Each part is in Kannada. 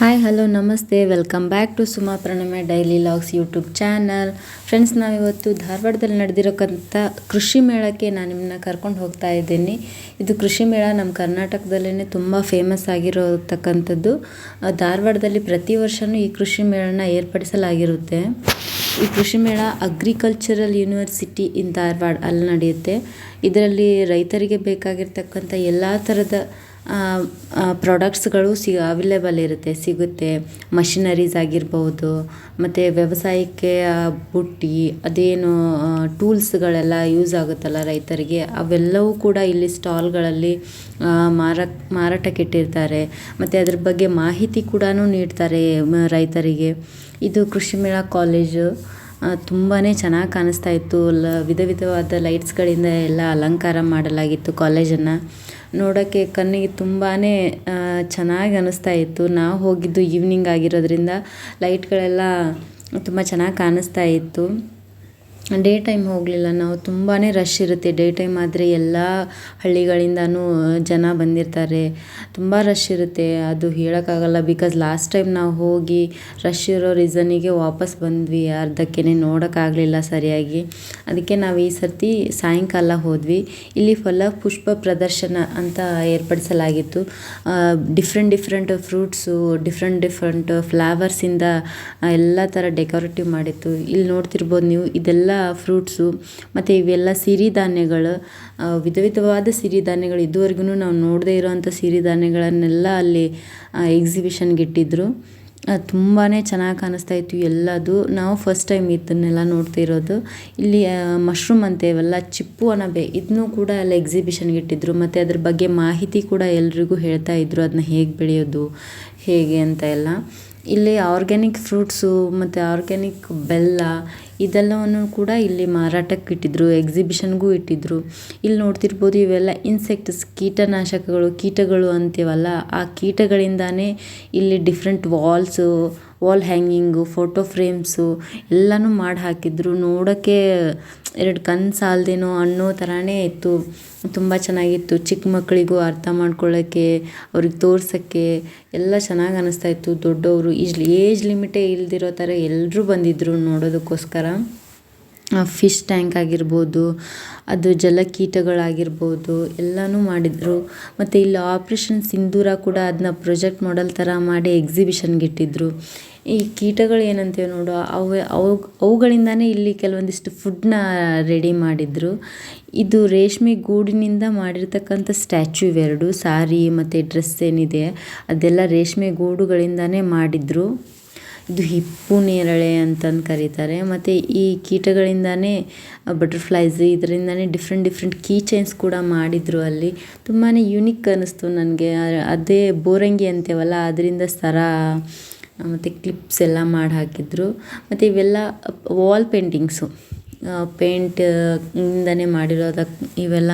Hi hello namaste welcome back to Suma Pranama daily vlogs YouTube channel friends ನಾವಿವತ್ತು ಧಾರವಾಡದಲ್ಲಿ ನಡೆದಿರೋಕ್ಕಂಥ ಕೃಷಿ ಮೇಳಕ್ಕೆ ನಾನು ನಿಮ್ಮನ್ನ ಕರ್ಕೊಂಡು ಹೋಗ್ತಾ ಇದ್ದೀನಿ. ಇದು ಕೃಷಿ ಮೇಳ ನಮ್ಮ ಕರ್ನಾಟಕದಲ್ಲೇ ತುಂಬ ಫೇಮಸ್ ಆಗಿರತಕ್ಕಂಥದ್ದು. ಧಾರವಾಡದಲ್ಲಿ ಪ್ರತಿ ವರ್ಷವೂ ಈ ಕೃಷಿ ಮೇಳನ ಏರ್ಪಡಿಸಲಾಗಿರುತ್ತೆ. ಈ ಕೃಷಿ ಮೇಳ ಅಗ್ರಿಕಲ್ಚರಲ್ ಯೂನಿವರ್ಸಿಟಿ ಇನ್ ಧಾರವಾಡ ಅಲ್ಲಿ ನಡೆಯುತ್ತೆ. ಇದರಲ್ಲಿ ರೈತರಿಗೆ ಬೇಕಾಗಿರ್ತಕ್ಕಂಥ ಎಲ್ಲ ಥರದ ಪ್ರಾಡಕ್ಟ್ಸ್ಗಳು ಸಿ ಅವೈಲೇಬಲ್ ಇರುತ್ತೆ, ಸಿಗುತ್ತೆ. ಮಷಿನರೀಸ್ ಆಗಿರ್ಬೋದು, ಮತ್ತು ವ್ಯವಸಾಯಕ್ಕೆ ಬುಟ್ಟಿ, ಅದೇನು ಟೂಲ್ಸ್ಗಳೆಲ್ಲ ಯೂಸ್ ಆಗುತ್ತಲ್ಲ ರೈತರಿಗೆ, ಅವೆಲ್ಲವೂ ಕೂಡ ಇಲ್ಲಿ ಸ್ಟಾಲ್ಗಳಲ್ಲಿ ಮಾರಾಟ ಮಾರಾಟಕ್ಕೆ ಇಟ್ಟಿರ್ತಾರೆ ಮತ್ತು ಅದ್ರ ಬಗ್ಗೆ ಮಾಹಿತಿ ಕೂಡ ನೀಡ್ತಾರೆ ರೈತರಿಗೆ. ಇದು ಕೃಷಿ ಮೇಳ ಕಾಲೇಜು ತುಂಬಾ ಚೆನ್ನಾಗಿ ಕಾಣಿಸ್ತಾ ಇತ್ತು. ಲ, ವಿಧ ವಿಧವಾದ ಲೈಟ್ಸ್ಗಳಿಂದ ಎಲ್ಲ ಅಲಂಕಾರ ಮಾಡಲಾಗಿತ್ತು ಕಾಲೇಜನ್ನು ನೋಡೋಕ್ಕೆ ಕಣ್ಣಿಗೆ ತುಂಬಾ ಚೆನ್ನಾಗಿ ಅನ್ನಿಸ್ತಾ ಇತ್ತು. ನಾವು ಹೋಗಿದ್ದು ಈವ್ನಿಂಗ್ ಆಗಿರೋದ್ರಿಂದ ಲೈಟ್ಗಳೆಲ್ಲ ತುಂಬ ಚೆನ್ನಾಗಿ ಕಾಣಿಸ್ತಾ ಇತ್ತು. ಡೇ ಟೈಮ್ ಹೋಗಲಿಲ್ಲ. ನಾವು ತುಂಬಾ ರಶ್ ಇರುತ್ತೆ. ಡೇ ಟೈಮ್ ಆದರೆ ಎಲ್ಲ ಹಳ್ಳಿಗಳಿಂದನೂ ಜನ ಬಂದಿರ್ತಾರೆ. ತುಂಬ ರಶ್ ಇರುತ್ತೆ. ಅದು ಹೇಳೋಕ್ಕಾಗಲ್ಲ. ಬಿಕಾಸ್ ಲಾಸ್ಟ್ ಟೈಮ್ ನಾವು ಹೋಗಿ ರಶ್ ಇರೋ ರೀಸನಿಗೆ ವಾಪಸ್ ಬಂದ್ವಿ. ಅರ್ಧಕ್ಕೆ ನೋಡೋಕ್ಕಾಗಲಿಲ್ಲ ಸರಿಯಾಗಿ. ಅದಕ್ಕೆ ನಾವು ಈ ಸರ್ತಿ ಸಾಯಂಕಾಲ ಹೋದ್ವಿ. ಇಲ್ಲಿ ಫಲ ಪುಷ್ಪ ಪ್ರದರ್ಶನ ಅಂತ ಏರ್ಪಡಿಸಲಾಗಿತ್ತು. Different different fruits different different ಫ್ಲವರ್ಸಿಂದ ಎಲ್ಲ ಥರ ಡೆಕೋರೇಟಿವ್ ಮಾಡಿತ್ತು. ಇಲ್ಲಿ ನೋಡ್ತಿರ್ಬೋದು ನೀವು, ಇದೆಲ್ಲ ಫ್ರೂಟ್ಸು ಮತ್ತು ಇವೆಲ್ಲ ಸಿರಿಧಾನ್ಯಗಳು ವಿಧ ವಿಧವಾದ ಸಿರಿಧಾನ್ಯಗಳು ಇದುವರೆಗೂ ನಾವು ನೋಡದೇ ಇರೋವಂಥ ಸಿರಿಧಾನ್ಯಗಳನ್ನೆಲ್ಲ ಅಲ್ಲಿ ಎಕ್ಸಿಬಿಷನ್ಗೆ ಇಟ್ಟಿದ್ರು. ತುಂಬಾ ಚೆನ್ನಾಗಿ ಕಾಣಿಸ್ತಾ ಇತ್ತು ಎಲ್ಲದು. ನಾವು ಫಸ್ಟ್ ಟೈಮ್ ಇದನ್ನೆಲ್ಲ ನೋಡ್ತಾ ಇರೋದು. ಇಲ್ಲಿ ಮಶ್ರೂಮ್ ಅಂತೇವಲ್ಲ ಚಿಪ್ಪು ಅಣಬೆ ಇದನ್ನೂ ಕೂಡ ಅಲ್ಲಿ ಎಕ್ಸಿಬಿಷನ್ಗೆ ಇಟ್ಟಿದ್ರು. ಮತ್ತು ಅದ್ರ ಬಗ್ಗೆ ಮಾಹಿತಿ ಕೂಡ ಎಲ್ರಿಗೂ ಹೇಳ್ತಾ ಇದ್ದರು ಅದನ್ನ ಹೇಗೆ ಬೆಳೆಯೋದು, ಹೇಗೆ ಅಂತ ಎಲ್ಲ. ಇಲ್ಲಿ ಆರ್ಗ್ಯಾನಿಕ್ ಫ್ರೂಟ್ಸು ಮತ್ತು ಆರ್ಗ್ಯಾನಿಕ್ ಬೆಲ್ಲ ಇದೆಲ್ಲವನ್ನು ಕೂಡ ಇಲ್ಲಿ ಮಾರಾಟಕ್ಕೆ ಇಟ್ಟಿದ್ರು ಎಕ್ಸಿಬಿಷನ್ಗೂ ಇಟ್ಟಿದ್ರು. ಇಲ್ಲಿ ನೋಡ್ತಿರ್ಬೋದು ಇವೆಲ್ಲ ಇನ್ಸೆಕ್ಟ್ಸ್ ಕೀಟನಾಶಕಗಳು, ಕೀಟಗಳು ಅಂತೀವಲ್ಲ, ಆ ಕೀಟಗಳಿಂದಾನೇ ಇಲ್ಲಿ different walls wall hanging photo frames ಎಲ್ಲನೂ ಮಾಡಿ ಹಾಕಿದ್ರು ನೋಡೋಕ್ಕೆ ಎರಡು ಕಣ್ಣು ಸಾಲದೇನೋ ಅನ್ನೋ ಥರನೇ ಇತ್ತು. ತುಂಬ ಚೆನ್ನಾಗಿತ್ತು. ಚಿಕ್ಕ ಮಕ್ಕಳಿಗೂ ಅರ್ಥ ಮಾಡ್ಕೊಳ್ಳೋಕ್ಕೆ ಅವ್ರಿಗೆ ತೋರ್ಸೋಕ್ಕೆ ಎಲ್ಲ ಚೆನ್ನಾಗಿ ಅನ್ನಿಸ್ತಾ ಇತ್ತು. ದೊಡ್ಡವರು, ಈಜ್, ಏಜ್ ಲಿಮಿಟೇ ಇಲ್ದಿರೋ ಥರ ಎಲ್ಲರೂ ಬಂದಿದ್ದರು ನೋಡೋದಕ್ಕೋಸ್ಕರ. ಫಿಶ್ ಟ್ಯಾಂಕ್ ಆಗಿರ್ಬೋದು, ಅದು ಜಲಕೀಟಗಳಾಗಿರ್ಬೋದು, ಎಲ್ಲನೂ ಮಾಡಿದರು. ಮತ್ತು ಇಲ್ಲಿ ಆಪ್ರೇಷನ್ ಸಿಂಧೂರ ಕೂಡ ಅದನ್ನ ಪ್ರೊಜೆಕ್ಟ್ ಮಾಡಲ್ ಥರ ಮಾಡಿ ಎಕ್ಸಿಬಿಷನ್ಗೆ ಇಟ್ಟಿದ್ರು. ಈ ಕೀಟಗಳು ಏನಂತೀವಿ ನೋಡು, ಅವು ಅವು, ಅವುಗಳಿಂದನೇ ಇಲ್ಲಿ ಕೆಲವೊಂದಿಷ್ಟು ಫುಡ್ನ ರೆಡಿ ಮಾಡಿದರು. ಇದು ರೇಷ್ಮೆ ಗೂಡಿನಿಂದ ಮಾಡಿರ್ತಕ್ಕಂಥ ಸ್ಟ್ಯಾಚ್ಯೂ ಇವೆರಡು ಸಾರಿ ಮತ್ತು ಡ್ರೆಸ್ ಏನಿದೆ, ಅದೆಲ್ಲ ರೇಷ್ಮೆ ಗೂಡುಗಳಿಂದನೇ ಮಾಡಿದರು. ಇದು ಹಿಪ್ಪು ನೇರಳೆ ಅಂತಂದು ಕರೀತಾರೆ, ಮತ್ತು ಈ ಕೀಟಗಳಿಂದನೇ ಬಟರ್ಫ್ಲೈಸ್ ಇದರಿಂದನೇ ಡಿಫ್ರೆಂಟ್ ಡಿಫ್ರೆಂಟ್ ಕೀ ಚೈನ್ಸ್ ಕೂಡ ಮಾಡಿದರು ಅಲ್ಲಿ. ತುಂಬಾ ಯುನಿಕ್ ಅನ್ನಿಸ್ತು ನನಗೆ. ಅದೇ ಬೋರಂಗಿ ಅಂತೇವಲ್ಲ, ಅದರಿಂದ ಸರ ಮತ್ತು ಕ್ಲಿಪ್ಸ್ ಎಲ್ಲ ಮಾಡಿ ಹಾಕಿದ್ರು ಮತ್ತು ಇವೆಲ್ಲ ವಾಲ್ ಪೇಂಟಿಂಗ್ಸು ಪೇಂಟ್ ಇಂದನೇ ಮಾಡಿರೋದ ಇವೆಲ್ಲ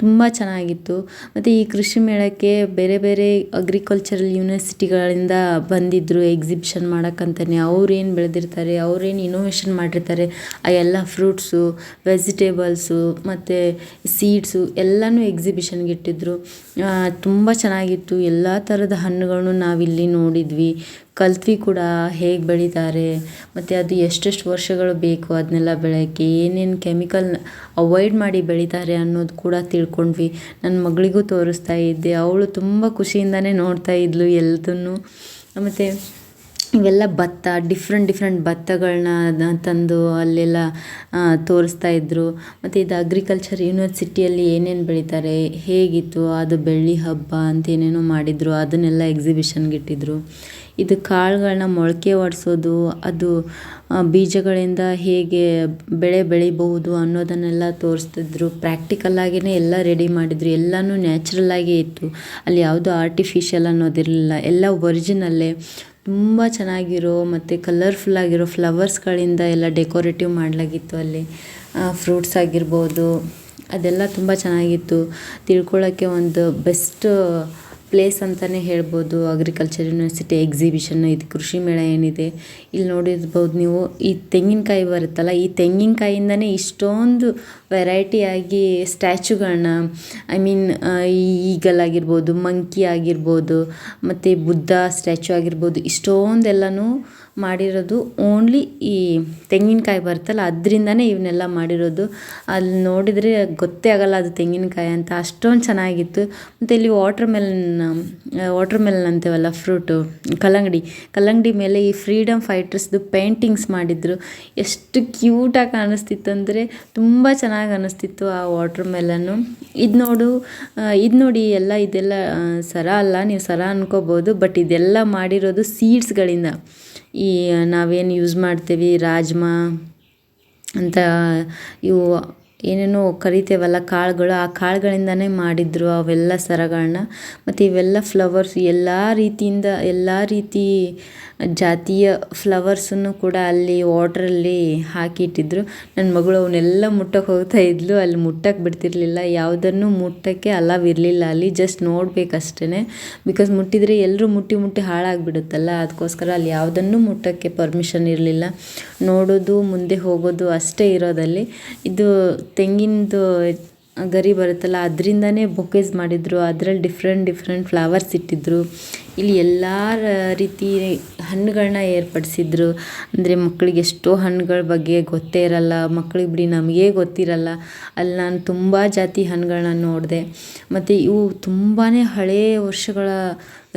ತುಂಬ ಚೆನ್ನಾಗಿತ್ತು. ಮತ್ತು ಈ ಕೃಷಿ ಮೇಳಕ್ಕೆ ಬೇರೆ ಬೇರೆ ಅಗ್ರಿಕಲ್ಚರಲ್ ಯೂನಿವರ್ಸಿಟಿಗಳಿಂದ ಬಂದಿದ್ದರು ಎಕ್ಸಿಬಿಷನ್ ಮಾಡೋಕ್ಕಂತಲೇ ಅವ್ರೇನು ಬೆಳೆದಿರ್ತಾರೆ, ಅವ್ರೇನು ಇನೋವೇಷನ್ ಮಾಡಿರ್ತಾರೆ, ಆ ಎಲ್ಲ ಫ್ರೂಟ್ಸು ವೆಜಿಟೇಬಲ್ಸು ಮತ್ತು ಸೀಡ್ಸು ಎಲ್ಲನೂ ಎಕ್ಸಿಬಿಷನ್ಗೆ ಇಟ್ಟಿದ್ರು. ತುಂಬ ಚೆನ್ನಾಗಿತ್ತು. ಎಲ್ಲ ಥರದ ಹಣ್ಣುಗಳನ್ನು ನಾವಿಲ್ಲಿ ನೋಡಿದ್ವಿ. ಕಲ್ತ್ವಿ ಕೂಡ ಹೇಗೆ ಬೆಳೀತಾರೆ, ಮತ್ತು ಅದು ಎಷ್ಟೆಷ್ಟು ವರ್ಷಗಳು ಬೇಕು ಅದನ್ನೆಲ್ಲ ಬೆಳೆಯೋಕ್ಕೆ, ಏನೇನು ಕೆಮಿಕಲ್ ಅವಾಯ್ಡ್ ಮಾಡಿ ಬೆಳೀತಾರೆ ಅನ್ನೋದು ಕೂಡ ತಿಳ್ಕೊಂಡ್ವಿ. ನನ್ನ ಮಗಳಿಗೂ ತೋರಿಸ್ತಾ ಇದ್ದೆ, ಅವಳು ತುಂಬ ಖುಷಿಯಿಂದನೇ ನೋಡ್ತಾ ಇದ್ಲು ಎಲ್ಲದನ್ನು ಮತ್ತು ಇವೆಲ್ಲ ಭತ್ತ ಡಿಫ್ರೆಂಟ್ ಡಿಫ್ರೆಂಟ್ ಭತ್ತಗಳನ್ನ ತಂದು ಅಲ್ಲೆಲ್ಲ ತೋರಿಸ್ತಾ ಇದ್ದರು ಮತ್ತು ಇದು ಅಗ್ರಿಕಲ್ಚರ್ ಯೂನಿವರ್ಸಿಟಿಯಲ್ಲಿ ಏನೇನು ಬೆಳೀತಾರೆ, ಹೇಗಿತ್ತು, ಅದು ಬೆಳ್ಳಿ ಹಬ್ಬ ಅಂತ ಏನೇನೋ ಮಾಡಿದರು, ಅದನ್ನೆಲ್ಲ ಎಕ್ಸಿಬಿಷನ್ಗೆ ಇಟ್ಟಿದ್ರು. ಇದು ಕಾಳುಗಳನ್ನ ಮೊಳಕೆ ಒಡಿಸೋದು, ಅದು ಬೀಜಗಳಿಂದ ಹೇಗೆ ಬೆಳೆ ಬೆಳಿಬಹುದು ಅನ್ನೋದನ್ನೆಲ್ಲ ತೋರಿಸ್ತಿದ್ರು. ಪ್ರಾಕ್ಟಿಕಲ್ ಆಗಿಯೇ ಎಲ್ಲ ರೆಡಿ ಮಾಡಿದರು. ಎಲ್ಲನೂ ನ್ಯಾಚುರಲ್ ಇತ್ತು. ಅಲ್ಲಿ ಯಾವುದೂ ಆರ್ಟಿಫಿಷಿಯಲ್ ಅನ್ನೋದಿರಲಿಲ್ಲ. ಎಲ್ಲ ಒರಿಜಿನಲ್ಲೇ ತುಂಬ ಚೆನ್ನಾಗಿರೋ ಮತ್ತು ಕಲರ್ಫುಲ್ ಆಗಿರೋ ಫ್ಲವರ್ಸ್ಗಳಿಂದ ಎಲ್ಲ ಡೆಕೋರೇಟಿವ್ ಮಾಡಲಾಗಿತ್ತು ಅಲ್ಲಿ. ಫ್ರೂಟ್ಸ್ ಆಗಿರ್ಬೋದು, ಅದೆಲ್ಲ ತುಂಬ ಚೆನ್ನಾಗಿತ್ತು. ತಿಳ್ಕೊಳ್ಳೋಕ್ಕೆ ಒಂದು ಬೆಸ್ಟ್ ಪ್ಲೇಸ್ ಅಂತಲೇ ಹೇಳ್ಬೋದು. ಅಗ್ರಿಕಲ್ಚರ್ ಯೂನಿವರ್ಸಿಟಿ ಎಕ್ಸಿಬಿಷನ್ ಇದು ಕೃಷಿ ಮೇಳ ಏನಿದೆ. ಇಲ್ಲಿ ನೋಡಿರ್ಬೋದು ನೀವು, ಈ ತೆಂಗಿನಕಾಯಿ ಬರುತ್ತಲ್ಲ, ಈ ತೆಂಗಿನಕಾಯಿಂದನೇ ಇಷ್ಟೊಂದು ವೆರೈಟಿಯಾಗಿ ಸ್ಟ್ಯಾಚುಗಳನ್ನ ಐ ಮೀನ್ ಈಗಲ್ ಆಗಿರ್ಬೋದು ಮಂಕಿ ಆಗಿರ್ಬೋದು, ಮತ್ತು ಬುದ್ಧ ಸ್ಟ್ಯಾಚು ಆಗಿರ್ಬೋದು, ಇಷ್ಟೊಂದೆಲ್ಲನೂ ಮಾಡಿರೋದು ಓನ್ಲಿ ಈ ತೆಂಗಿನಕಾಯಿ ಬರುತ್ತಲ್ಲ, ಅದರಿಂದನೇ ಇವನ್ನೆಲ್ಲ ಮಾಡಿರೋದು. ಅಲ್ಲಿ ನೋಡಿದರೆ ಗೊತ್ತೇ ಆಗಲ್ಲ ಅದು ತೆಂಗಿನಕಾಯಿ ಅಂತ. ಅಷ್ಟೊಂದು ಚೆನ್ನಾಗಿತ್ತು. ಮತ್ತು ಇಲ್ಲಿ ವಾಟ್ರ್ ಮೆಲನ್ ವಾಟ್ರ್ ಮೆಲನ್ ಅಂತೀವಲ್ಲ ಫ್ರೂಟು ಕಲ್ಲಂಗಡಿ. ಕಲ್ಲಂಗಡಿ ಮೇಲೆ ಈ ಫ್ರೀಡಮ್ ಫೈಟರ್ಸ್ದು ಪೇಂಟಿಂಗ್ಸ್ ಮಾಡಿದ್ರು. ಎಷ್ಟು ಕ್ಯೂಟಾಗಿ ಕಾಣಿಸ್ತಿತ್ತು ಅಂದರೆ ತುಂಬ ಚೆನ್ನಾಗಿ ಅನ್ನಿಸ್ತಿತ್ತು ಆ ವಾಟ್ರ್ ಮೆಲನ್ನು ಇದು ನೋಡು ಇದು ನೋಡಿ ಎಲ್ಲ ಇದೆಲ್ಲ ಸರ ಅಲ್ಲ, ನೀವು ಸರ ಅನ್ಕೋಬೋದು, ಬಟ್ ಇದೆಲ್ಲ ಮಾಡಿರೋದು ಸೀಡ್ಸ್ಗಳಿಂದ ಈ ನಾವೇನು ಯೂಸ್ ಮಾಡ್ತೀವಿ ರಾಜ್ಮಾ ಅಂತ ಇವು ಏನೇನೋ ಕರಿತೇವಲ್ಲ ಕಾಳುಗಳು, ಆ ಕಾಳುಗಳಿಂದನೇ ಮಾಡಿದ್ರು ಅವೆಲ್ಲ ಸರಗಳನ್ನ ಮತ್ತು ಇವೆಲ್ಲ ಫ್ಲವರ್ಸ್ ಎಲ್ಲ ರೀತಿಯಿಂದ, ಎಲ್ಲ ರೀತಿ ಜಾತಿಯ ಫ್ಲವರ್ಸನ್ನು ಕೂಡ ಅಲ್ಲಿ ವಾಟ್ರಲ್ಲಿ ಹಾಕಿ ಇಟ್ಟಿದ್ರು ನನ್ನ ಮಗಳು ಅವನ್ನೆಲ್ಲ ಮುಟ್ಟಕ್ಕೆ ಹೋಗ್ತಾ ಇದ್ಲು. ಅಲ್ಲಿ ಮುಟ್ಟಕ್ಕೆ ಬಿಡ್ತಿರಲಿಲ್ಲ. ಯಾವುದನ್ನು ಮುಟ್ಟಕ್ಕೆ ಅಲಾವ್ ಇರಲಿಲ್ಲ. ಅಲ್ಲಿ ಜಸ್ಟ್ ನೋಡಬೇಕಷ್ಟೇ ಬಿಕಾಸ್ ಮುಟ್ಟಿದರೆ ಎಲ್ಲರೂ ಮುಟ್ಟಿ ಮುಟ್ಟಿ ಹಾಳಾಗಿಬಿಡುತ್ತಲ್ಲ. ಅದಕ್ಕೋಸ್ಕರ ಅಲ್ಲಿ ಯಾವುದನ್ನು ಮುಟ್ಟಕ್ಕೆ ಪರ್ಮಿಷನ್ ಇರಲಿಲ್ಲ. ನೋಡೋದು, ಮುಂದೆ ಹೋಗೋದು ಅಷ್ಟೇ ಇರೋದಲ್ಲಿ. ಇದು ತೆಂಗಿನದು ಗರಿ ಬರುತ್ತಲ್ಲ ಅದರಿಂದನೇ ಬೊಕೇಸ್ ಮಾಡಿದ್ರು. ಅದ್ರಲ್ಲಿ ಡಿಫ್ರೆಂಟ್ ಡಿಫ್ರೆಂಟ್ ಫ್ಲವರ್ಸ್ ಇಟ್ಟಿದ್ರು. ಇಲ್ಲಿ ಎಲ್ಲ ರೀತಿ ಹಣ್ಣುಗಳನ್ನ ಏರ್ಪಡಿಸಿದ್ರು. ಅಂದರೆ ಮಕ್ಕಳಿಗೆ ಎಷ್ಟೋ ಹಣ್ಣುಗಳ ಬಗ್ಗೆ ಗೊತ್ತೇ ಇರಲ್ಲ. ಮಕ್ಳಿಗೆ ಬಿಡಿ ನಮಗೇ ಗೊತ್ತಿರಲ್ಲ. ಅಲ್ಲಿ ನಾನು ತುಂಬ ಜಾತಿ ಹಣ್ಣುಗಳನ್ನ ನೋಡಿದೆ. ಮತ್ತು ಇವು ತುಂಬಾ ಹಳೆಯ ವರ್ಷಗಳ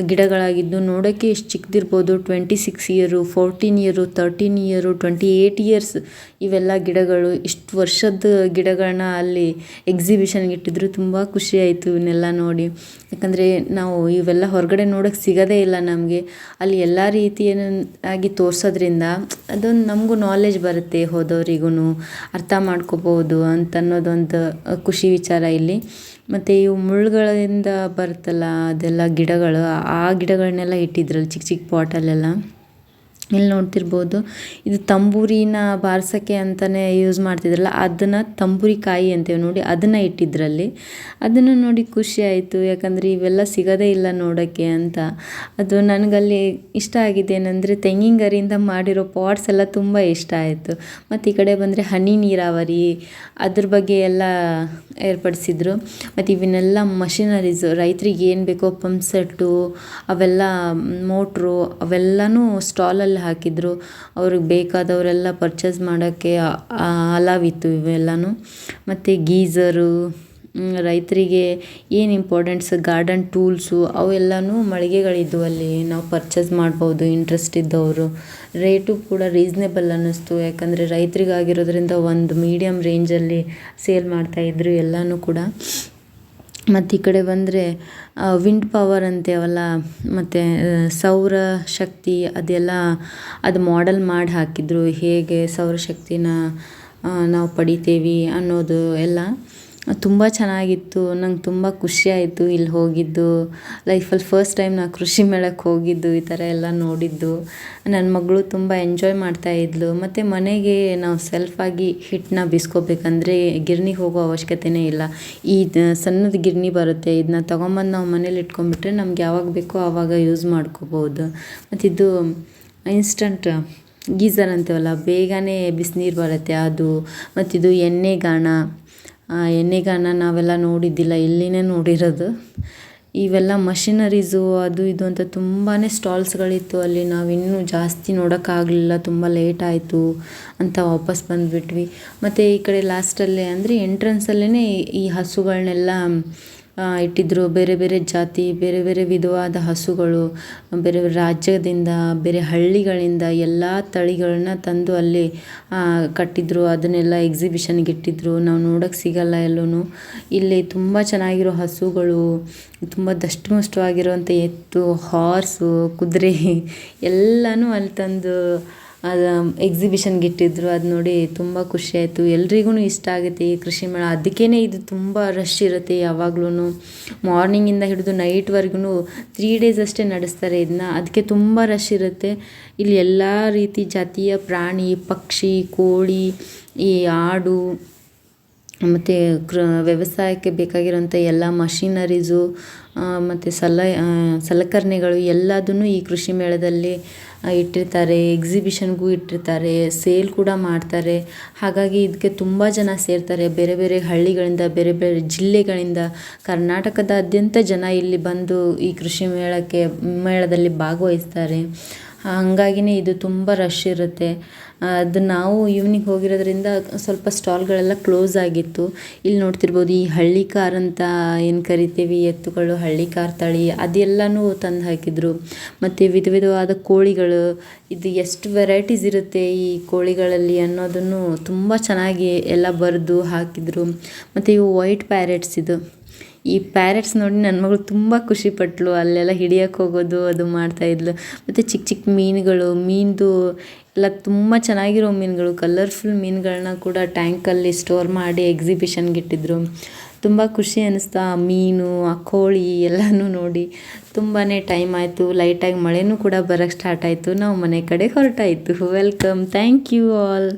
ಗಿಡಗಳಾಗಿದ್ದು ನೋಡೋಕ್ಕೆ ಎಷ್ಟು ಚಿಕ್ಕದಿರ್ಬೋದು. Twenty six year fourteen year thirteen year twenty eight years ಇವೆಲ್ಲ ಗಿಡಗಳು. ಇಷ್ಟು ವರ್ಷದ ಗಿಡಗಳನ್ನ ಅಲ್ಲಿ ಎಕ್ಸಿಬಿಷನ್ಗೆ ಇಟ್ಟಿದ್ರು. ತುಂಬ ಖುಷಿ ಆಯಿತು ಇವನ್ನೆಲ್ಲ ನೋಡಿ. ಯಾಕಂದರೆ ನಾವು ಇವೆಲ್ಲ ಹೊರಗಡೆ ನೋಡೋಕ್ಕೆ ಸಿಗೋದೇ ಇಲ್ಲ ನಮಗೆ. ಅಲ್ಲಿ ಎಲ್ಲ ರೀತಿಯ ಆಗಿ ತೋರಿಸೋದ್ರಿಂದ ಅದೊಂದು ನಮಗೂ ನಾಲೆಜ್ ಬರುತ್ತೆ ಹೋದವ್ರಿಗೂ ಅರ್ಥ ಮಾಡ್ಕೋಬೋದು ಅಂತ ಅನ್ನೋದೊಂದು ಖುಷಿ ವಿಚಾರ ಇಲ್ಲಿ. ಮತ್ತು ಇವು ಮುಳ್ಳುಗಳಿಂದ ಬರುತ್ತಲ್ಲ ಅದೆಲ್ಲ ಗಿಡಗಳು, ಆ ಗಿಡಗಳನ್ನೆಲ್ಲ ಇಟ್ಟಿದ್ರಲ್ಲಿ ಚಿಕ್ಕ ಚಿಕ್ಕ ಪಾಟಲ್ಲೆಲ್ಲ ಇಲ್ಲಿ ನೋಡ್ತಿರ್ಬೋದು. ಇದು ತಂಬೂರಿನ ಬಾರ್ಸೋಕ್ಕೆ ಅಂತಲೇ ಯೂಸ್ ಮಾಡ್ತಿದ್ರಲ್ಲ, ಅದನ್ನು ತಂಬೂರಿ ಕಾಯಿ ಅಂತೇವೆ ನೋಡಿ ಅದನ್ನು ಇಟ್ಟಿದ್ರಲ್ಲಿ. ಅದನ್ನು ನೋಡಿ ಖುಷಿ ಆಯಿತು, ಯಾಕಂದರೆ ಇವೆಲ್ಲ ಸಿಗೋದೇ ಇಲ್ಲ ನೋಡೋಕ್ಕೆ ಅಂತ. ಅದು ನನಗಲ್ಲಿ ಇಷ್ಟ ಆಗಿದ್ದೇನೆಂದರೆ ತೆಂಗಿನ ಗರಿಯಿಂದ ಮಾಡಿರೋ ಪಾಟ್ಸ್ ಎಲ್ಲ ತುಂಬ ಇಷ್ಟ ಆಯಿತು. ಮತ್ತು ಈ ಕಡೆ ಬಂದರೆ ಹನಿ ನೀರಾವರಿ ಅದ್ರ ಬಗ್ಗೆ ಎಲ್ಲ ಏರ್ಪಡಿಸಿದ್ರು. ಮತ್ತು ಇವನ್ನೆಲ್ಲ ಮಷಿನರೀಸು ರೈತರಿಗೆ ಏನು ಬೇಕೋ ಪಂಪ್ ಸೆಟ್ಟು ಅವೆಲ್ಲ ಮೋಟ್ರು, ಅವೆಲ್ಲನೂ ಸ್ಟಾಲಲ್ಲಿ ಹಾಕಿದ್ರು. ಅವ್ರಿಗೆ ಬೇಕಾದವರೆಲ್ಲ ಪರ್ಚೇಸ್ ಮಾಡೋಕ್ಕೆ ಅಲಾವ್ ಇತ್ತು ಇವೆಲ್ಲನೂ. ಮತ್ತು ಗೀಝರು ರೈತರಿಗೆ ಏನು ಇಂಪಾರ್ಟೆಂಟ್ಸ್ ಗಾರ್ಡನ್ ಟೂಲ್ಸು ಅವೆಲ್ಲನೂ ಮಳಿಗೆಗಳಿದ್ದವು ಅಲ್ಲಿ ನಾವು ಪರ್ಚೇಸ್ ಮಾಡ್ಬೋದು ಇಂಟ್ರೆಸ್ಟ್ ಇದ್ದವರು. ರೇಟು ಕೂಡ ರೀಸ್ನೇಬಲ್ ಅನ್ನಿಸ್ತು. ಯಾಕಂದರೆ ರೈತರಿಗಾಗಿರೋದ್ರಿಂದ ಒಂದು ಮೀಡಿಯಮ್ ರೇಂಜಲ್ಲಿ ಸೇಲ್ ಮಾಡ್ತಾಯಿದ್ರು ಎಲ್ಲನೂ ಕೂಡ. ಮತ್ತು ಈ ಕಡೆ ಬಂದರೆ ವಿಂಡ್ ಪವರ್ ಅಂತೇವಲ್ಲ ಮತ್ತು ಸೌರ ಶಕ್ತಿ ಅದೆಲ್ಲ ಅದು ಮಾಡೆಲ್ ಮಾಡಿ ಹಾಕಿದ್ರು. ಹೇಗೆ ಸೌರ ಶಕ್ತಿನ ನಾವು ಪಡಿತೀವಿ ಅನ್ನೋದು ಎಲ್ಲ. ತುಂಬ ಚೆನ್ನಾಗಿತ್ತು. ನಂಗೆ ತುಂಬ ಖುಷಿ ಆಯಿತು ಇಲ್ಲಿ ಹೋಗಿದ್ದು. ಲೈಫಲ್ಲಿ ಫಸ್ಟ್ ಟೈಮ್ ನಾನು ಕೃಷಿ ಮೇಳಕ್ಕೆ ಹೋಗಿದ್ದು, ಈ ಥರ ಎಲ್ಲ ನೋಡಿದ್ದು. ನನ್ನ ಮಗಳು ತುಂಬ ಎಂಜಾಯ್ ಮಾಡ್ತಾ ಇದ್ಲು. ಮತ್ತು ಮನೆಗೆ ನಾವು ಸೆಲ್ಫಾಗಿ ಹಿಟ್ಟನ್ನ ಬೀಸ್ಕೋಬೇಕಂದ್ರೆ ಗಿರ್ಣಿಗೆ ಹೋಗೋ ಅವಶ್ಯಕತೆಯೇ ಇಲ್ಲ. ಈ ಸಣ್ಣದು ಗಿರ್ಣಿ ಬರುತ್ತೆ ಇದನ್ನ ತೊಗೊಂಬಂದು ನಾವು ಮನೇಲಿ ಇಟ್ಕೊಂಡ್ಬಿಟ್ರೆ ನಮ್ಗೆ ಯಾವಾಗ ಬೇಕೋ ಆವಾಗ ಯೂಸ್ ಮಾಡ್ಕೋಬೋದು. ಮತ್ತು ಇದು ಇನ್ಸ್ಟಂಟ್ ಗೀಝರ್ ಅಂತೀವಲ್ಲ, ಬೇಗನೆ ಬಿಸಿನೀರು ಬರುತ್ತೆ ಅದು. ಮತ್ತಿದು ಎಣ್ಣೆ ಗಾಣ ಎಣ್ಣೆಗಾನ ನಾವೆಲ್ಲ ನೋಡಿದ್ದಿಲ್ಲ, ಇಲ್ಲಿನೇ ನೋಡಿರೋದು. ಇವೆಲ್ಲ ಮಷಿನರೀಸು, ಅದು ಇದು ಅಂತ ತುಂಬಾ ಸ್ಟಾಲ್ಸ್ಗಳಿತ್ತು. ಅಲ್ಲಿ ನಾವು ಇನ್ನೂ ಜಾಸ್ತಿ ನೋಡೋಕ್ಕಾಗಲಿಲ್ಲ, ತುಂಬ ಲೇಟ್ ಆಯಿತು ಅಂತ ವಾಪಸ್ ಬಂದುಬಿಟ್ವಿ. ಮತ್ತು ಈ ಕಡೆ ಲಾಸ್ಟಲ್ಲೇ ಅಂದರೆ ಎಂಟ್ರೆನ್ಸಲ್ಲೇ ಈ ಹಸುಗಳನ್ನೆಲ್ಲ ಇಟ್ಟಿದ್ದರು ಬೇರೆ ಬೇರೆ ಜಾತಿ, ಬೇರೆ ಬೇರೆ ವಿಧವಾದ ಹಸುಗಳು, ಬೇರೆ ಬೇರೆ ರಾಜ್ಯದಿಂದ, ಬೇರೆ ಹಳ್ಳಿಗಳಿಂದ ಎಲ್ಲ ತಳಿಗಳನ್ನ ತಂದು ಅಲ್ಲಿ ಕಟ್ಟಿದ್ರು. ಅದನ್ನೆಲ್ಲ ಎಕ್ಸಿಬಿಷನ್ಗೆ ಇಟ್ಟಿದ್ರು. ನಾವು ನೋಡೋಕ್ಕೆ ಸಿಗಲ್ಲ ಎಲ್ಲೂ ಇಲ್ಲಿ ತುಂಬ ಚೆನ್ನಾಗಿರೋ ಹಸುಗಳು, ತುಂಬ ದಷ್ಟಮುಷ್ಟವಾಗಿರುವಂಥ ಎತ್ತು ಹಾರ್ಸು ಕುದುರೆ ಎಲ್ಲನೂ ಅಲ್ಲಿ ತಂದು ಅದು ಎಕ್ಸಿಬಿಷನ್ಗೆ ಇಟ್ಟಿದ್ರು. ಅದು ನೋಡಿ ತುಂಬ ಖುಷಿ ಆಯಿತು. ಎಲ್ರಿಗೂ ಇಷ್ಟ ಆಗುತ್ತೆ ಈ ಕೃಷಿ ಮೇಳ. ಅದಕ್ಕೇ ಇದು ತುಂಬ ರಶ್ ಇರುತ್ತೆ ಯಾವಾಗ್ಲೂ ಮಾರ್ನಿಂಗಿಂದ ಹಿಡಿದು ನೈಟ್ವರೆಗೂ ತ್ರೀ ಡೇಸ್ ಅಷ್ಟೇ ನಡೆಸ್ತಾರೆ ಇದನ್ನ ಅದಕ್ಕೆ ತುಂಬ ರಶ್ ಇರುತ್ತೆ. ಇಲ್ಲಿ ಎಲ್ಲ ರೀತಿ ಜಾತಿಯ ಪ್ರಾಣಿ, ಪಕ್ಷಿ, ಕೋಳಿ, ಈ ಆಡು, ಮತ್ತು ಕೃ, ವ್ಯವಸಾಯಕ್ಕೆ ಬೇಕಾಗಿರೋಂಥ ಎಲ್ಲ ಮಷಿನರೀಸು ಮತ್ತು ಸಲ ಸಲಕರಣೆಗಳು ಎಲ್ಲದನ್ನು ಈ ಕೃಷಿ ಮೇಳದಲ್ಲಿ ಇಟ್ಟಿರ್ತಾರೆ ಎಕ್ಸಿಬಿಷನ್ಗೂ ಇಟ್ಟಿರ್ತಾರೆ ಸೇಲ್ ಕೂಡ ಮಾಡ್ತಾರೆ. ಹಾಗಾಗಿ ಇದಕ್ಕೆ ತುಂಬ ಜನ ಸೇರ್ತಾರೆ. ಬೇರೆ ಬೇರೆ ಹಳ್ಳಿಗಳಿಂದ, ಬೇರೆ ಬೇರೆ ಜಿಲ್ಲೆಗಳಿಂದ ಕರ್ನಾಟಕದಾದ್ಯಂತ ಜನ ಇಲ್ಲಿ ಬಂದು ಈ ಕೃಷಿ ಮೇಳಕ್ಕೆ, ಮೇಳದಲ್ಲಿ ಭಾಗವಹಿಸ್ತಾರೆ. ಹಂಗಾಗಿನೇ ಇದು ತುಂಬ ರಶ್ ಇರುತ್ತೆ. ಅದು ನಾವು ಈವ್ನಿಂಗ್ ಹೋಗಿರೋದ್ರಿಂದ ಸ್ವಲ್ಪ ಸ್ಟಾಲ್ಗಳೆಲ್ಲ ಕ್ಲೋಸ್ ಆಗಿತ್ತು. ಇಲ್ಲಿ ನೋಡ್ತಿರ್ಬೋದು ಈ ಹಳ್ಳಿ ಕಾರ್ ಅಂತ ಏನು ಕರಿತೀವಿ? ಎತ್ತುಗಳು, ಹಳ್ಳಿ ಕಾರ್ ತಳಿ, ಅದೆಲ್ಲನೂ ತಂದು ಹಾಕಿದ್ರು. ಮತ್ತು ವಿಧ ವಿಧವಾದ ಕೋಳಿಗಳು, ಇದು ಎಷ್ಟು ವೆರೈಟೀಸ್ ಇರುತ್ತೆ ಈ ಕೋಳಿಗಳಲ್ಲಿ ಅನ್ನೋದನ್ನು ತುಂಬ ಚೆನ್ನಾಗಿ ಎಲ್ಲ ಬರೆದು ಹಾಕಿದರು. ಮತ್ತು ಇವು ವೈಟ್ ಪ್ಯಾರೆಟ್ಸ್ ಇದು. ಈ ಪ್ಯಾರೆಟ್ಸ್ ನೋಡಿ ನನ್ನ ಮಗಳು ತುಂಬ ಖುಷಿಪಟ್ಟಳು ಅಲ್ಲೆಲ್ಲ ಹಿಡಿಯಕ್ಕೆ ಹೋಗೋದು, ಅದು ಮಾಡ್ತಾಯಿದ್ಲು ಮತ್ತು ಚಿಕ್ಕ ಚಿಕ್ಕ ಮೀನುಗಳು, ಮೀನ್ದು ಎಲ್ಲ ತುಂಬ ಚೆನ್ನಾಗಿರೋ ಮೀನುಗಳು. ಕಲರ್ಫುಲ್ ಮೀನುಗಳನ್ನ ಕೂಡ ಟ್ಯಾಂಕಲ್ಲಿ ಸ್ಟೋರ್ ಮಾಡಿ ಎಕ್ಸಿಬಿಷನ್ಗೆ ಇಟ್ಟಿದ್ರು ತುಂಬ ಖುಷಿ ಅನ್ನಿಸ್ತು ಆ ಮೀನು, ಆ ಕೋಳಿ ಎಲ್ಲನೂ ನೋಡಿ ತುಂಬಾ ಟೈಮ್ ಆಯಿತು. ಲೈಟಾಗಿ ಮಳೆನೂ ಕೂಡ ಬರೋಕ್ಕೆ ಸ್ಟಾರ್ಟ್ ಆಯಿತು. ನಾವು ಮನೆ ಕಡೆ ಹೊರಟಾಯಿತು. Welcome thank you all